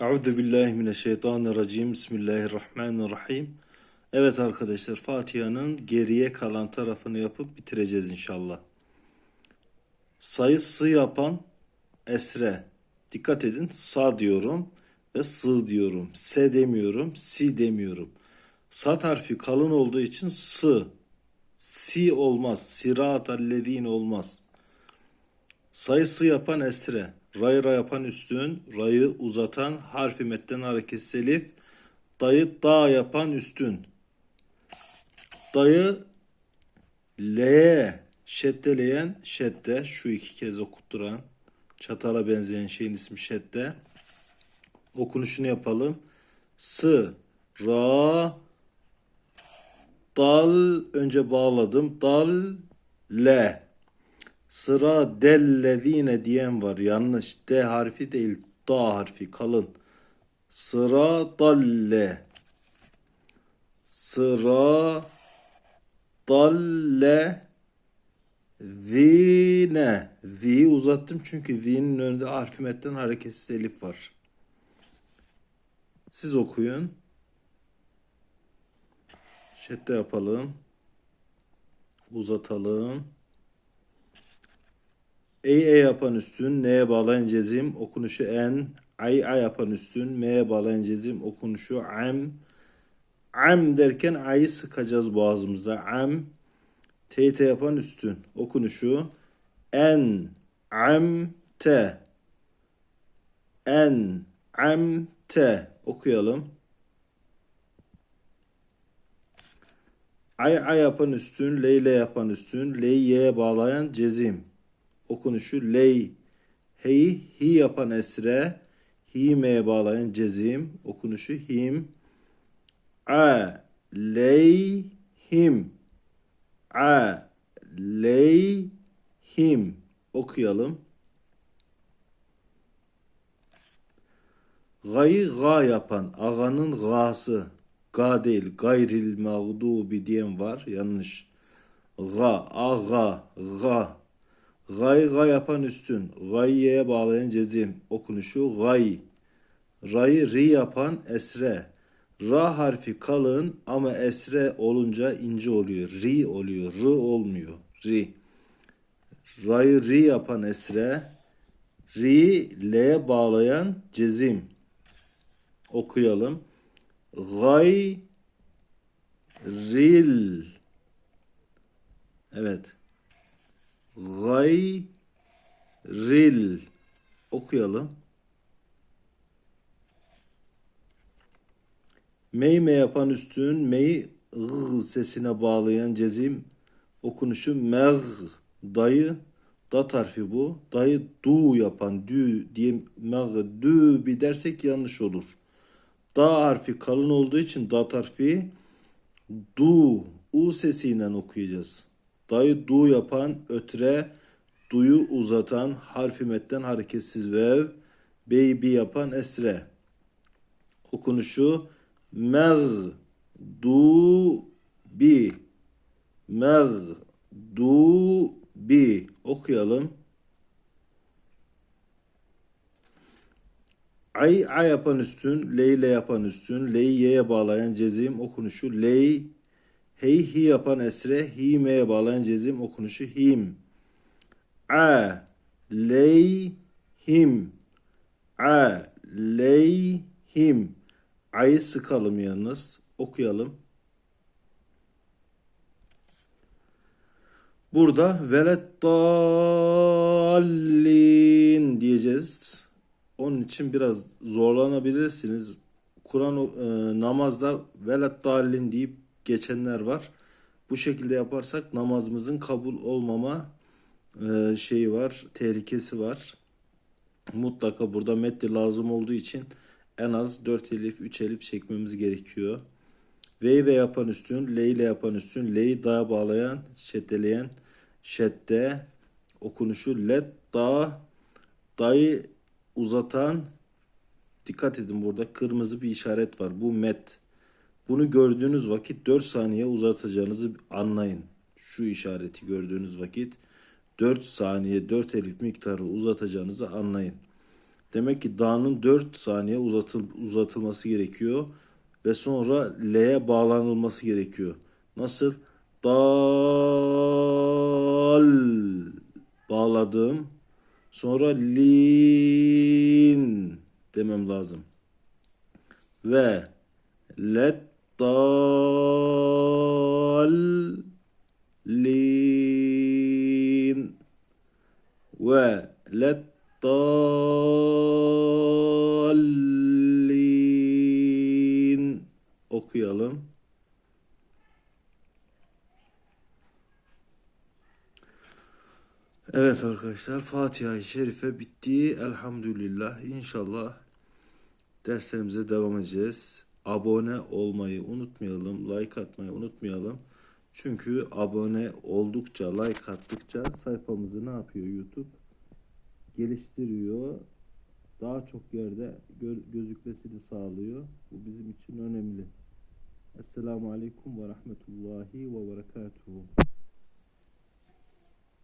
Euzu billahi mineşşeytanirracim. Bismillahirrahmanirrahim. Evet arkadaşlar Fatiha'nın geriye kalan tarafını yapıp bitireceğiz inşallah. Sayısı yapan esre. Dikkat edin sa diyorum ve sı diyorum. Se demiyorum, si demiyorum. Sat harfi kalın olduğu için sı. Si olmaz. Sirat allezine olmaz. Sayısı yapan esre, rayra yapan üstün, rayı uzatan harfi metten hareketsiz elif, dayı da yapan üstün. Dayı L'ye şeddeleyen şedde, şu iki kez okutturan, çatala benzeyen şeyin ismi şedde. Okunuşunu yapalım. S, ra, dal, önce bağladım, dal, le. Sıra dellezine diyen var. Yanlış. D harfi değil. Da harfi kalın. Sıra dalle. Sıra dalle zine. Zi uzattım çünkü zinin önünde harfi metten hareketsiz elif var. Siz okuyun. Şedde yapalım. Uzatalım. Ey e yapan üstün, neye bağlayan cezim, okunuşu en, ay ay yapan üstün, m'ye bağlayan cezim, okunuşu am. Am derken ayı sıkacağız boğazımıza. Am, tt yapan üstün, okunuşu en, am, te. En, am, te. Okuyalım. Ay ay yapan üstün, leyle yapan üstün, ley y'ye bağlayan cezim okunuşu ley hey hi yapan esre himeye bağlayan cezim okunuşu him a ley him a ley him okuyalım. Gayı ga yapan ağanın gası ga değil gayril mağdubi diyen var yanlış. Ga aga ga Gay gay yapan üstün. Gayye'ye bağlayan cezim. Okunuşu gay. Ra'yı ri yapan esre. Ra harfi kalın ama esre olunca ince oluyor. Ri oluyor. R olmuyor. Ri. Ra'yı ri yapan esre. Ri L'ye bağlayan cezim. Okuyalım. Gay ril. Evet gayril okuyalım. Meyme yapan üstün mey g sesine bağlayan cezim okunuşu meg dayı da harfi bu. Dayı du yapan dü diye meg dü bir dersek yanlış olur. Da harfi kalın olduğu için da harfi du u sesiyle okuyacağız. Dayı du yapan ötre duyu uzatan harfi metten hareketsiz vev baby yapan esre. Okunuşu meg du bi meg du bi okuyalım. Ay ay yapan üstün, leyle yapan üstün, ley y'ye bağlayan cezim okunuşu ley Hey hi yapan esre hi me'ye bağlayan cezim okunuşu him. A ley him. A ley him. A'yı sıkalım yalnız. Okuyalım. Burada velet dallin diyeceğiz. Onun için biraz zorlanabilirsiniz. Kur'an e, namazda velet dallin deyip geçenler var. Bu şekilde yaparsak namazımızın kabul olmama e, şeyi var, tehlikesi var. Mutlaka burada metni lazım olduğu için en az 4 elif, 3 elif çekmemiz gerekiyor. Ve ve yapan üstün, le ile yapan üstün, le'yi dağa bağlayan, şeddeleyen, şedde, okunuşu let, da, dayı uzatan, dikkat edin burada kırmızı bir işaret var. Bu met. Bunu gördüğünüz vakit 4 saniye uzatacağınızı anlayın. Şu işareti gördüğünüz vakit 4 saniye 4 elif miktarı uzatacağınızı anlayın. Demek ki da'nın 4 saniye uzatıl, uzatılması gerekiyor. Ve sonra L'ye bağlanılması gerekiyor. Nasıl? Dal bağladım. Sonra lin demem lazım. Ve let dallin ve let okuyalım. Evet arkadaşlar Fatiha-i Şerife bitti. Elhamdülillah. İnşallah derslerimize devam edeceğiz. Abone olmayı unutmayalım. Like atmayı unutmayalım. Çünkü abone oldukça, like attıkça sayfamızı ne yapıyor YouTube? Geliştiriyor. Daha çok yerde gö- gözükmesini sağlıyor. Bu bizim için önemli. Esselamu Aleyküm ve Rahmetullahi ve Berekatuhu.